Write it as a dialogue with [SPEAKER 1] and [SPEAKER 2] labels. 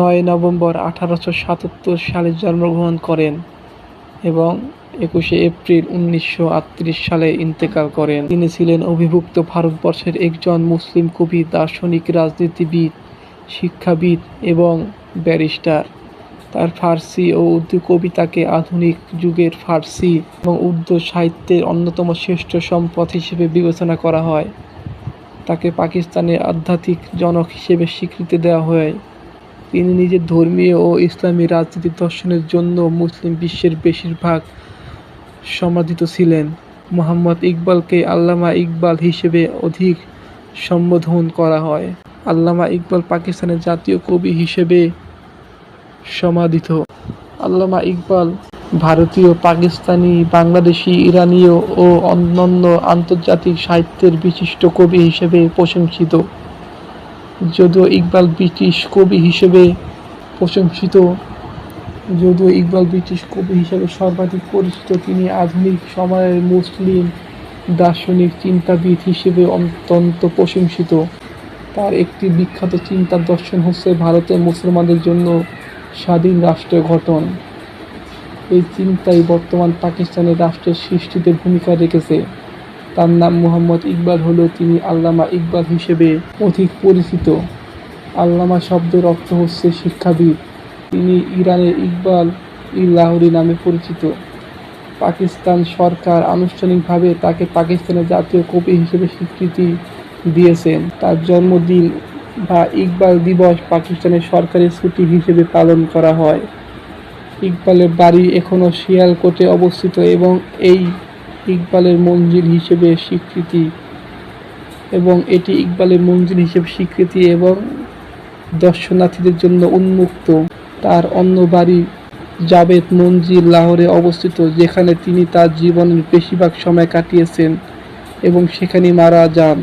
[SPEAKER 1] নয় নভেম্বর আঠারোশো সাতাত্তর সালে জন্মগ্রহণ করেন এবং একুশে এপ্রিল উনিশশো আটত্রিশ সালে ইন্তেকাল করেন। তিনি ছিলেন অভিভুক্ত ভারতবর্ষের একজন মুসলিম কবি, দার্শনিক, রাজনীতিবিদ, শিক্ষাবিদ এবং ব্যারিস্টার। তার ফার্সি ও উর্দু কবিতাকে আধুনিক যুগের ফার্সি এবং উর্দু সাহিত্যের অন্যতম শ্রেষ্ঠ সম্পদ হিসেবে বিবেচনা করা হয়। তাকে পাকিস্তানের আধ্যাত্মিক জনক হিসেবে স্বীকৃতি দেওয়া হয়। তিনি নিজের ধর্মীয় ও ইসলামী রাজনীতি দর্শনের জন্য মুসলিম বিশ্বের বেশিরভাগ সমাদিত ছিলেন। মোহাম্মদ ইকবালকে আল্লামা ইকবাল হিসেবে অধিক সম্বোধন করা হয়। আল্লামা ইকবাল পাকিস্তানের জাতীয় কবি হিসেবে সমাদিত। আল্লামা ইকবাল ভারতীয়, পাকিস্তানি, বাংলাদেশি, ইরানীয় ও অন্যান্য আন্তর্জাতিক সাহিত্যের বিশিষ্ট কবি হিসেবে প্রশংসিত। যদিও ইকবাল ব্রিটিশ কবি হিসেবে প্রশংসিত, যদিও ইকবাল ব্রিটিশ কবি হিসেবে সর্বাধিক পরিচিত, তিনি আধুনিক সময়ের মুসলিম দার্শনিক চিন্তাবিদ হিসেবে অত্যন্ত প্রশংসিত। তার একটি বিখ্যাত চিন্তা দর্শন হচ্ছে ভারতের মুসলমানদের জন্য স্বাধীন রাষ্ট্র গঠন। এই চিন্তাই বর্তমান পাকিস্তানের রাষ্ট্রের সৃষ্টিতে ভূমিকা রেখেছে। তার নাম মোহাম্মদ ইকবাল হলেও তিনি আল্লামা ইকবাল হিসেবে অধিক পরিচিত। আল্লামা শব্দের অর্থ হচ্ছে শিক্ষাবিদ। তিনি ইরানের ইকবাল ই লাহোরি নামে পরিচিত। পাকিস্তান সরকার আনুষ্ঠানিকভাবে তাকে পাকিস্তানের জাতীয় কবি হিসেবে স্বীকৃতি দিয়েছেন। তার জন্মদিন বা ইকবাল দিবস পাকিস্তানের সরকারি ছুটি হিসেবে পালন করা হয়। ইকবালের বাড়ি এখনও শিয়ালকোটে অবস্থিত এবং এই ইকবালের মঞ্জিল হিসেবে স্বীকৃতি এবং এটি ইকবালের মঞ্জিল হিসেবে স্বীকৃতি এবং দর্শনার্থীদের জন্য উন্মুক্ত। তার অন্য বাড়ি জাবেদ মঞ্জিল লাহোরে অবস্থিত, যেখানে তিনি তার জীবনের বেশিরভাগ সময় কাটিয়েছেন এবং সেখানে মারা যান।